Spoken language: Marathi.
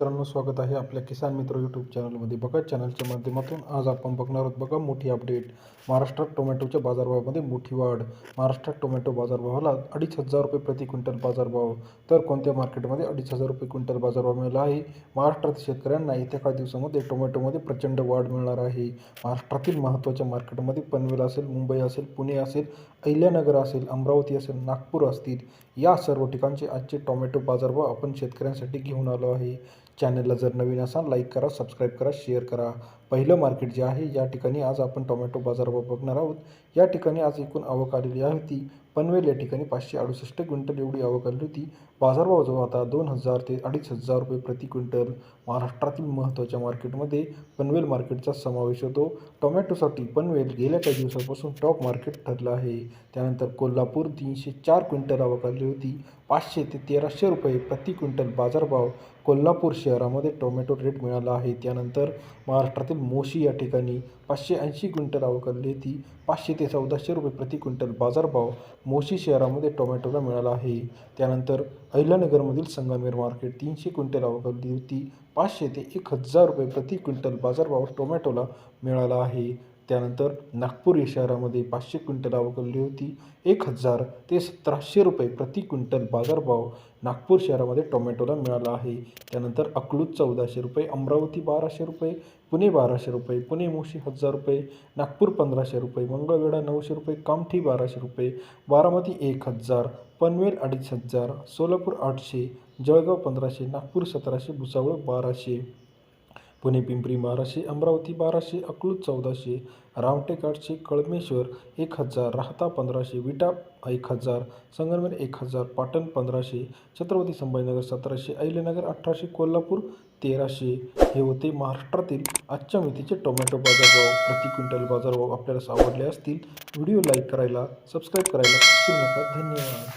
मित्रांनो स्वागत आहे आपल्या किसान मित्र यूट्यूब चॅनलमध्ये बघा चॅनलच्या माध्यमातून आज आपण बघणार आहोत बघा मोठी अपडेट महाराष्ट्रात टोमॅटोच्या बाजारभावामध्ये मोठी वाढ. महाराष्ट्रात टोमॅटो बाजारभावाला अडीच हजार रुपये प्रति क्विंटल बाजारभाव. तर कोणत्या मार्केटमध्ये अडीच हजार रुपये क्विंटल बाजारभाव मिळाला आहे? महाराष्ट्रातील शेतकऱ्यांना येत्या काही दिवसामध्ये टोमॅटोमध्ये प्रचंड वाढ मिळणार आहे. महाराष्ट्रातील महत्त्वाच्या मार्केटमध्ये पनवेल असेल मुंबई असेल पुणे असेल अहिल्यानगर असेल अमरावती असेल नागपूर असतील. या सर्व ठिकाणचे आजचे टोमॅटो बाजारभाव आपण शेतकऱ्यांसाठी घेऊन आलो आहे. चॅनलला जर नवीन असाल लाईक करा सबस्क्राईब करा शेअर करा. पहिलं मार्केट जे आहे या ठिकाणी आज आपण टोमॅटो बाजारभाव बघणार आहोत. या ठिकाणी आज एकूण आवक आलेली आहे ती पनवेल या ठिकाणी पाचशे अडुसष्ट क्विंटल एवढी आवक आली होती. बाजारभाव जो आता दोन हजार ते अडीच हजार रुपये प्रति क्विंटल महाराष्ट्रातील महत्त्वाच्या मार्केटमध्ये पनवेल मार्केटचा समावेश होतो. टोमॅटोसाठी पनवेल गेल्या काही दिवसापासून टॉप मार्केट ठरलं आहे. त्यानंतर कोल्हापूर तीनशे चार क्विंटल आवक आली होती. पाचशे ते तेराशे रुपये प्रति क्विंटल बाजारभाव कोल्हापूर शहरामध्ये टोमॅटो रेट मिळाला आहे. त्यानंतर महाराष्ट्रातील मोशी या ठिकाणी पाचशे ऐंशी क्विंटल आवक आली होती. पाचशे ते चौदाशे रुपये प्रति क्विंटल बाजारभाव मोशी शहरामध्ये टोमॅटोला मिळाला आहे. त्यानंतर अहिल्यानगरमधील संगमेर मार्केट तीनशे क्विंटल आवकली होती. पाचशे ते एक हजार रुपये प्रति क्विंटल बाजारभाव टोमॅटोला मिळाला आहे. त्यानंतर नागपूर या शहरामध्ये पाचशे क्विंटल आवक होती. एक हजार ते सतराशे रुपये प्रति क्विंटल बाजारभाव नागपूर शहरामध्ये टोमॅटोला मिळाला आहे. त्यानंतर अकलूज चौदाशे रुपये अमरावती बाराशे रुपये पुणे बाराशे रुपये पुणे मोशी हजार रुपये नागपूर पंधराशे रुपये मंगळवेढा नऊशे रुपये कामठी बाराशे रुपये बारामती एक हजार पनवेल अडीच हजार सोलापूर आठशे जळगाव पंधराशे नागपूर सतराशे भुसावळ बाराशे. पुणे पिंपरी बाराशे अमरावती बाराशे अकलूज चौदाशे रामटेक आठशे कळमेश्वर एक हजार राहता पंधराशे विटा एक हजार संगमनेर एक हजार पाटण पंधराशे छत्रपती संभाजीनगर सतराशे अहिल्यानगर अठराशे कोल्हापूर तेराशे. हे होते महाराष्ट्रातील आजच्या मितीचे टोमॅटो बाजारभाव. प्रति क्विंटल बाजारभाव आपल्याला आवडले असतील. व्हिडिओ लाईक करायला सबस्क्राईब करायला विसरू नका. धन्यवाद.